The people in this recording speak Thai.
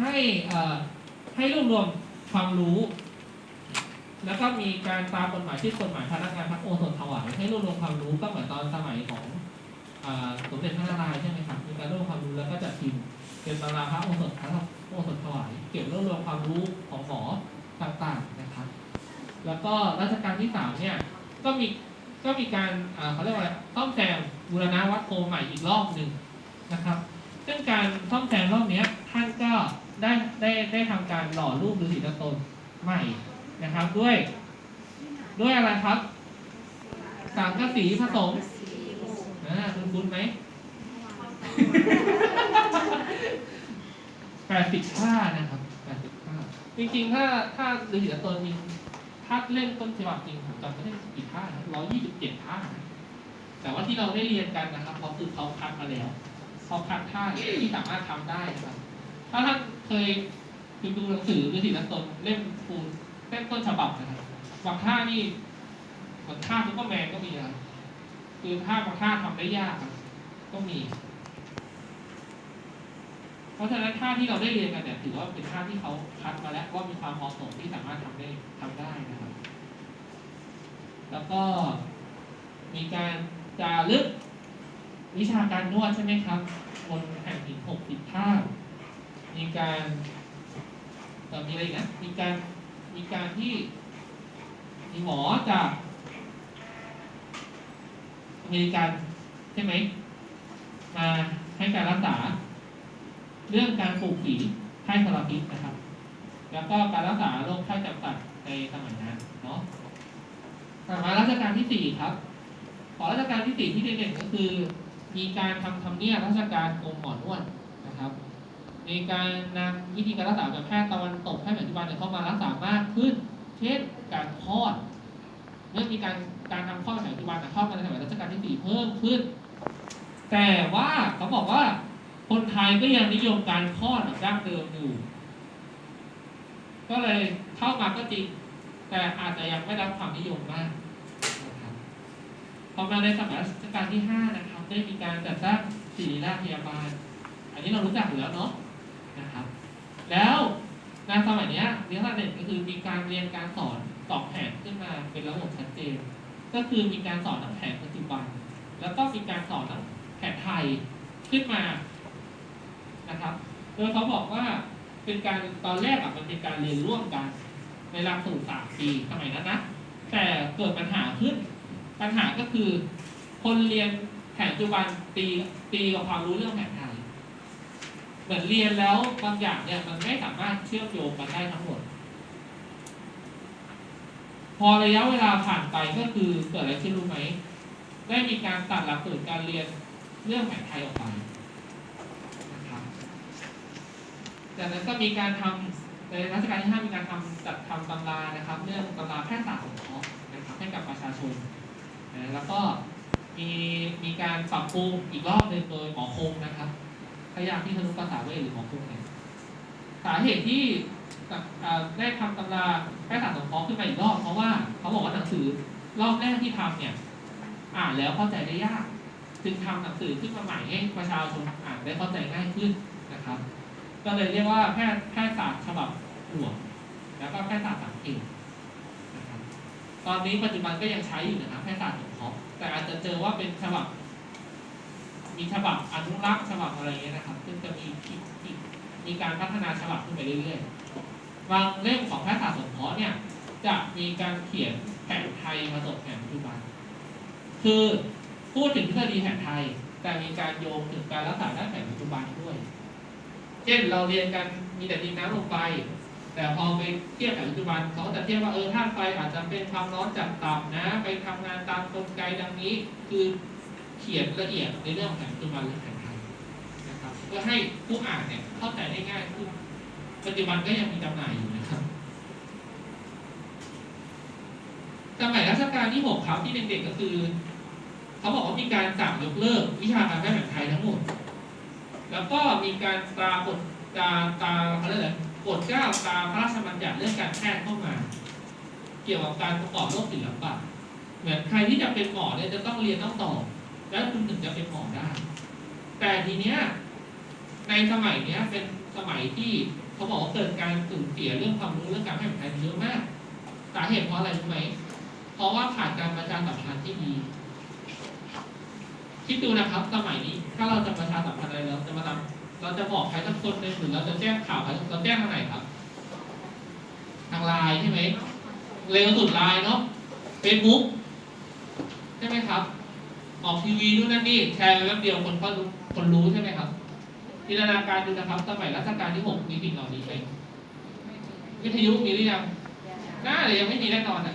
ให้ให้รวบรวมความรู้ แล้วก็มีการตามกฎหมายที่กฎหมายพนักงานพักโอสถถวายให้รวบรวมความรู้ก็เหมือนตอนสมัยของสมเด็จพระนารายณ์ใช่ไหมครับมีการรวบรวมความรู้แล้วก็จัดพิมพ์เป็นตำราพระโอสถพระโอสถถวายเก็บรวบรวมความรู้ของหมอต่างๆนะครับ แล้วก็รัชกาลที่สามเนี่ยก็มีก็มีการเขาเรียกว่าซ่อมแซมบูรณะวัดโพใหม่อีกรอบหนึ่งนะครับ ซึ่งการซ่อมแซมรอบนี้ท่านก็ ได้ได้ได้ทำการหล่อรูปฤาษีตนตนใหม่นะครับด้วย ด้วยอะไรครับ สังกะสีผสมอ่าคุณคุ้นไหมแปดสิบห้านะครับแปดสิบห้าจริงๆ ถ้าถ้าฤาษีตนตนมีถ้าเล่นต้นฉบับจริงผมจำไม่ได้กี่ท่าร้อยยี่สิบเจ็ดท่าแต่ว่าที่เราได้เรียนกันนะครับเพราะคือเขาคัดมาแล้วพอคัดท่าที่สามารถทำได้นะครับถ้าท่าน เคยคือดูหนังสือฤาษีนันตนเล่มฟูลเล่มต้นฉบับนะครับบางท่านี่บางท่าซุปเปอร์แมนก็มีนะครับคือท่าบางท่าทำได้ยากก็มี เพราะฉะนั้นท่าที่เราได้เรียนกันเนี่ยถือว่าเป็นท่าที่เขาคัดมาแล้วว่ามีความเหมาะสมที่สามารถทำได้ทำได้นะครับ แล้วก็มีการจารึกวิชาการนวดใช่ไหมครับบนแผ่นหินหกสิบท่า มีการเอ่มีอะไรอีกนะมีการมีการที่มีหมอจากอเมริกันใช่ไหมมาให้การรักษา เรื่องการปลูกฝีไข้ทรพิษนะครับ แล้วก็การรักษาโรคไข้จับสัตว์ในสมัยนั้นเนาะต่อมารัชกาลที่สี่ครับ ขอราชการที่สี่ที่เด่นๆก็คือ มีการทำทำเนียบราชการกรมหมอนวดนะครับ มีการนำวิธีการรักษาแบบแพทย์ตะวันตกแพทย์ปัจจุบันเนี่ยเข้ามารักษามากขึ้น เช่นการคลอดเมื่อมีการการทำคลอดในปัจจุบันเนี่ยเข้ามาในสมัยรัชกาลที่สี่เพิ่มขึ้น แต่ว่าเขาบอกว่าคนไทยก็ยังนิยมการคลอดแบบดั้งเดิมอยู่ ก็เลยเข้ามาก็จริง แต่อาจจะยังไม่รับความนิยมมากพอมาในสมัยรัชกาลที่ห้านะครับ ได้มีการจัดสร้างศิริราชพยาบาล อันนี้เรารู้จักอยู่แล้วเนาะ นะครับ แล้วในสมัยนี้เรียนกาเด่นก็คือมีการเรียนการสอนสองแผนขึ้นมาเป็นระบบชัดเจน ก็คือมีการสอนทั้งแผนปัจจุบัน แล้วก็มีการสอนทั้งแผนไทยขึ้นมานะครับ โดยเขาบอกว่าเป็นการตอนแรกอะมันเป็นการเรียนร่วมกัน ในหลักสูตรสามปีสมัยนั้นนะแต่เกิดปัญหาขึ้น ปัญหาก็คือ คนเรียนแผนปัจจุบันตีตีกับความรู้เรื่องแผนไทย เหมือนเรียนแล้วบางอย่างเนี่ยมันไม่สามารถเชื่อมโยงกันได้ทั้งหมด พอระยะเวลาผ่านไปก็คือเกิดอะไรขึ้นรู้ไหม ได้มีการตัดหลักสูตรการเรียนเรื่องแผนไทยออกไปนะครับจากนั้นก็มีการทำในรัชกาลที่ห้ามีการทำจัดทำตำรานะครับ เรื่องตำราแพทยศาสตร์สงเครานะครับให้กับประชาชน แล้วก็มีมีการปรับปรุงอีกรอบหนึ่งโดยหมอคงนะครับ พยายามที่ทะลุภาษาเวทหรือหมอคงเนี่ยสาเหตุที่ได้ทำตำราแพทยศาสตร์สงเคราะห์ขึ้นมาอีกรอบเพราะว่าเขาบอกว่าหนังสือรอบแรกที่ทำเนี่ย อ่านแล้วเข้าใจได้ยาก จึงทำหนังสือขึ้นมาใหม่ให้ประชาชนอ่านได้เข้าใจง่ายขึ้นนะครับ ก็เลยเรียกว่าแพทย์แพทยศาสตร์ฉบับหลวงแล้วก็แพทยศาสตร์สังเกตนะครับตอนนี้ปัจจุบันก็ยังใช้อยู่นะครับแพทยศาสตร์สงเคราะห์แต่อาจจะเจอว่าเป็นฉบับ มีฉบับอนุรักษ์ฉบับอะไรเงี้ยนะครับ ซึ่งจะมีมีมีมีการพัฒนาฉบับขึ้นไปเรื่อยๆ บางเล่มของแพทยศาสตร์สงเคราะห์เนี่ย จะมีการเขียนแผนไทยผสมแผนปัจจุบัน คือพูดถึงทฤษฎีแผนไทย แต่มีการโยงถึงการรักษาด้านแผนปัจจุบันด้วย เช่นเราเรียนกันมีแต่ดินน้ำลมไฟแต่พอไปเทียบกับปัจจุบันเขาจะเทียบว่าเออธาตุไฟอาจจะเป็นความร้อนจัดต่ำนะ ไปทำงานตามกลไกดังนี้ คือ เขียนละเอียดในเรื่องของแผนปัจจุบันและแผนไทยนะครับเพื่อให้ผู้อ่านเนี่ยเข้าใจได้ง่ายขึ้นปัจจุบันก็ยังมีจำหน่ายอยู่นะครับสมัยรัชกาลที่หกครับที่เด็กๆก็คือ เขาบอกว่ามีการสั่งยกเลิก วิชาการแพทย์แผนไทยทั้งหมด แล้วก็มีการตรากฎตาตาเขาเรียกอะไรกฎเก้าตาพระราชบัญญัติเรื่องการแพทย์เข้ามา เกี่ยวกับการประกอบโรคศิลปะเหมือนใครที่จะเป็นหมอเนี่ยจะต้องเรียนต้องต่อ แล้วคุณถึงจะเป็นหมอได้ แต่ทีเนี้ยในสมัยเนี้ยเป็นสมัยที่เขาบอกว่าเกิดการสูญเสียเรื่องความรู้เรื่องการให้แผ่นไทยเยอะมาก สาเหตุเพราะอะไรรู้ไหม เพราะว่าขาดการประชาสัมพันธ์ที่ดี คิดดูนะครับ สมัยนี้ ถ้าเราจะประชาสัมพันธ์อะไรเราจะมาทำเราจะบอกใครสักคนหนึ่งหรือเราจะแจ้งข่าวใครเราแจ้งทางไหนครับ ทางไลน์ใช่ไหมเร็วสุดไลน์เนาะเฟซบุ๊กใช่ไหมครับ ออกทีวีนู่นนั่นนี่แชร์ไปแป๊บเดียวคนก็รู้คนรู้ใช่ไหมครับจินตนาการดูนะครับสมัยรัชกาลที่หกมีสิ่งเหล่านี้ไหมวิทยุมีหรือยังน่าจะยังไม่มีแน่นอนอะ